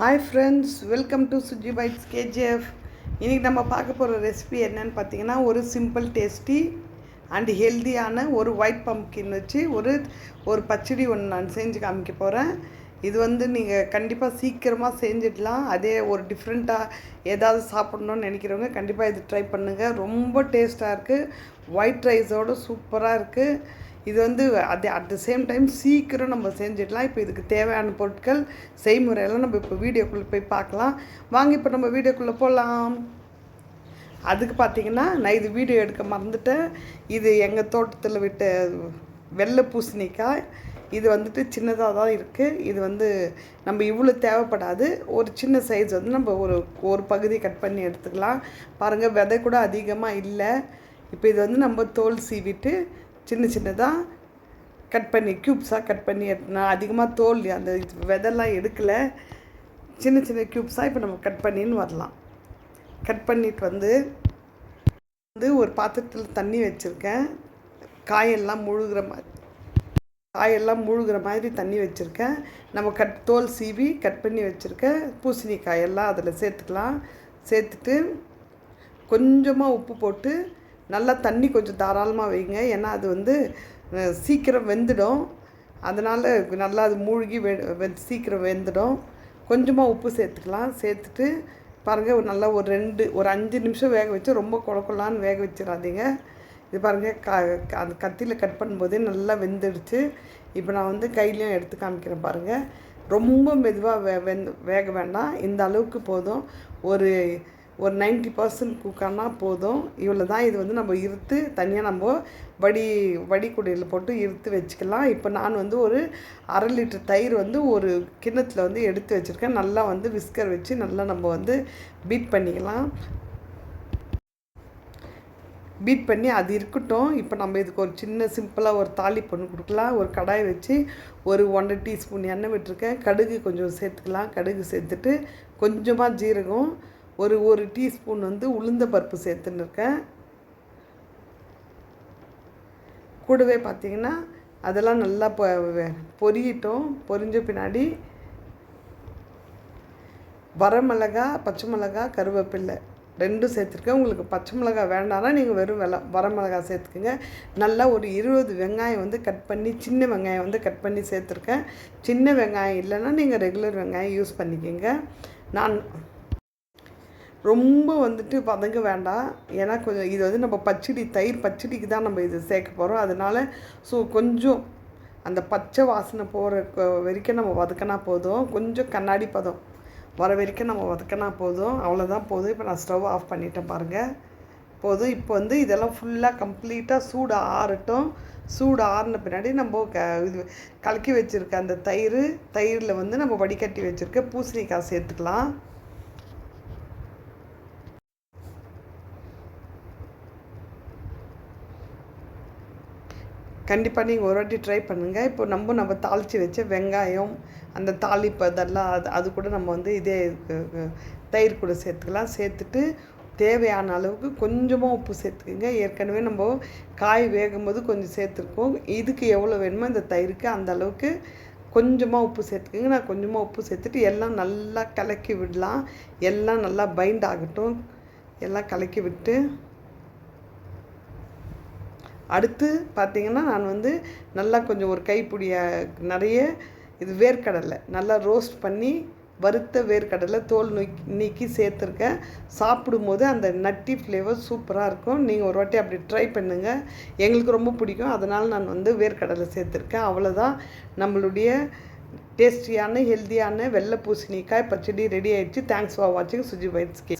Hi friends welcome to Suji Bites KGF இன்றைக்கி நம்ம பார்க்க போகிற ரெசிபி என்னன்னு பார்த்தீங்கன்னா ஒரு சிம்பிள் டேஸ்டி அண்ட் ஹெல்தியான ஒரு ஒயிட் பம்ப்கின் வச்சு ஒரு ஒரு பச்சடி ஒன்று நான் செஞ்சு காமிக்க போகிறேன் இது வந்து நீங்கள் கண்டிப்பாக சீக்கிரமாக செஞ்சிடலாம். அதே ஒரு டிஃப்ரெண்ட்டாக ஏதாவது சாப்பிட்ணுன்னு நினைக்கிறவங்க கண்டிப்பாக இது ட்ரை பண்ணுங்கள் ரொம்ப டேஸ்ட்டாக இருக்குது ஒயிட் ரைஸோடு சூப்பராக இருக்குது இது வந்து அது அட் த சேம் டைம் சீக்கிரம் நம்ம செஞ்சிடலாம். இப்போ இதுக்கு தேவையான பொருட்கள் செய்முறையெல்லாம் நம்ம இப்போ வீடியோக்குள்ளே போய் பார்க்கலாம். வாங்க இப்போ நம்ம வீடியோக்குள்ளே போகலாம் அதுக்கு பார்த்தீங்கன்னா நான் இது வீடியோ எடுக்க மறந்துட்டேன். இது எங்கள் தோட்டத்தில் விட்ட வெள்ளை பூசணிக்காய். இது வந்துட்டு சின்னதாக தான் இருக்குது இது வந்து நம்ம இவ்வளோ தேவைப்படாது. ஒரு சின்ன சைஸ் வந்து நம்ம ஒரு ஒரு பகுதி கட் பண்ணி எடுத்துக்கலாம். பாருங்கள் விதை கூட அதிகமாக இல்லை. இப்போ இது வந்து நம்ம தோல் சீவிட்டு சின்ன சின்னதாக கட் பண்ணி க்யூப்ஸாக கட் பண்ணி நான் அதிகமாக தோல் அந்த விதெல்லாம் எடுக்கலை. சின்ன சின்ன க்யூப்ஸாக இப்போ நம்ம கட் பண்ணின்னு வரலாம். கட் பண்ணிட்டு வந்து வந்து ஒரு பாத்திரத்தில் தண்ணி வச்சுருக்கேன். காயெல்லாம் முழுகிற மாதிரி காயெல்லாம் முழுகிற மாதிரி தண்ணி வச்சுருக்கேன். நம்ம கட் தோல் சீவி கட் பண்ணி வச்சுருக்கேன் பூசணிக்காயெல்லாம் அதில் சேர்த்துக்கலாம். சேர்த்துட்டு கொஞ்சமாக உப்பு போட்டு நல்லா தண்ணி கொஞ்சம் தாராளமாக வைங்க. ஏன்னா அது வந்து சீக்கிரம் வெந்துடும். அதனால் நல்லா அது மூழ்கி வெ சீக்கிரம் வெந்துடும். கொஞ்சமாக உப்பு சேர்த்துக்கலாம். சேர்த்துட்டு பாருங்கள் ஒரு நல்லா ஒரு ரெண்டு ஒரு அஞ்சு நிமிஷம் வேக வச்சு ரொம்ப குழக்கொள்ளான்னு வேக வச்சிடாதீங்க. இது பாருங்கள் க அந்த கத்தியில் கட் பண்ணும்போதே நல்லா வெந்துடுச்சு. இப்போ நான் வந்து கையிலையும் எடுத்து காமிக்கிறேன் பாருங்கள் ரொம்ப மெதுவாக வே வெந்து வேக வேண்டாம். இந்த அளவுக்கு போதும். ஒரு ஒரு நைன்ட்டி பர்சன்ட் குக்கானால் போதும். இவ்வளோ தான் இது வந்து நம்ம இருத்து தனியாக நம்ம வடி வடிக்குடையில் போட்டு இருத்து வச்சுக்கலாம். இப்போ நான் வந்து ஒரு அரை லிட்டர் தயிர் வந்து ஒரு கிண்ணத்தில் வந்து எடுத்து வச்சுருக்கேன். நல்லா வந்து விஸ்கர் வச்சு நல்லா நம்ம வந்து பீட் பண்ணிக்கலாம். பீட் பண்ணி அது இருக்கட்டும். இப்போ நம்ம இதுக்கு ஒரு சின்ன சிம்பிளாக ஒரு தாலி பொண்ணு கொடுக்கலாம். ஒரு கடாய் வச்சு ஒரு ஒன்றரை டீஸ்பூன் எண்ணெய் விட்டுருக்கேன். கடுகு கொஞ்சம் சேர்த்துக்கலாம். கடுகு சேர்த்துட்டு கொஞ்சமாக ஜீரகம் ஒரு ஒரு டீஸ்பூன் வந்து உளுந்த பருப்பு சேர்த்துன்னு இருக்கேன் கூடவே பார்த்திங்கன்னா அதெல்லாம் நல்லா பொ பொரியட்டும். பொரிஞ்ச பின்னாடி வரமிளகா பச்சை மிளகா கருவேப்பில்லை ரெண்டும் சேர்த்துருக்கேன். உங்களுக்கு பச்சை மிளகா வேண்டாம்னா நீங்கள் வெறும் வெலை வரமிளகா சேர்த்துக்குங்க. நல்லா ஒரு இருபது வெங்காயம் வந்து கட் பண்ணி சின்ன வெங்காயம் வந்து கட் பண்ணி சேர்த்துருக்கேன். சின்ன வெங்காயம் இல்லைன்னா நீங்கள் ரெகுலர் வெங்காயம் யூஸ் பண்ணிக்கோங்க. நான் ரொம்ப வந்துட்டு வதங்க வேண்டாம். ஏன்னா கொஞ்சம் இது வந்து நம்ம பச்சடி தயிர் பச்சடிக்கு தான் நம்ம இது சேர்க்க போகிறோம் அதனால் ஸோ கொஞ்சம் அந்த பச்சை வாசனை போகிற வரைக்கும் நம்ம வதக்கினா போதும். கொஞ்சம் கண்ணாடி பதம் வர வரைக்கும் நம்ம வதக்கினா போதும். அவ்வளோதான் போதும். இப்போ நான் ஸ்டவ் ஆஃப் பண்ணிட்டேன் பாருங்கள் போதும். இப்போ வந்து இதெல்லாம் ஃபுல்லாக கம்ப்ளீட்டாக சூடு ஆறட்டும். சூடு ஆறின பின்னாடி நம்ம க இது கலக்கி வச்சுருக்க அந்த தயிர் தயிரில் வந்து நம்ம வடிகட்டி வச்சுருக்க பூசணிக்காய் சேர்த்துக்கலாம். கண்டிப்பாக நீங்கள் ஒரு வாட்டி ட்ரை பண்ணுங்கள் இப்போ நம்ம நம்ம தாளித்து வச்ச வெங்காயம் அந்த தாளிப்பு அதெல்லாம் அது அது கூட நம்ம வந்து இதே தயிர் கூட சேர்த்துக்கலாம். சேர்த்துட்டு தேவையான அளவுக்கு கொஞ்சமாக உப்பு சேர்த்துக்கோங்க. ஏற்கனவே நம்ம காய் வேகும்போது கொஞ்சம் சேர்த்துருக்கோம். இதுக்கு எவ்வளோ வேணுமோ இந்த தயிருக்கு அந்த அளவுக்கு கொஞ்சமாக உப்பு சேர்த்துக்கோங்க. நான் கொஞ்சமாக உப்பு சேர்த்துட்டு எல்லாம் நல்லா கலக்கி விடலாம். எல்லாம் நல்லா பைண்ட் ஆகட்டும். எல்லாம் கலக்கி விட்டு அடுத்து பார்த்திங்கன்னா நான் வந்து நல்லா கொஞ்சம் ஒரு கைப்பிடிய நிறைய இது வேர்க்கடலை நல்லா ரோஸ்ட் பண்ணி வறுத்த வேர்க்கடலை தோல் நோக்கி நீக்கி சேர்த்துருக்கேன். சாப்பிடும்போது அந்த நட்டி ஃப்ளேவர் சூப்பராக இருக்கும். நீங்கள் ஒரு வாட்டி அப்படி ட்ரை பண்ணுங்கள் எங்களுக்கு ரொம்ப பிடிக்கும். அதனால் நான் வந்து வேர்க்கடலை சேர்த்துருக்கேன். அவ்வளோதான் நம்மளுடைய டேஸ்டியான ஹெல்த்தியான வெள்ளை பூசணிக்காய் பச்சடி ரெடி ஆகிடுச்சு தேங்க்ஸ் ஃபார் வாட்சிங் சுஜி வைட்ஸ்கே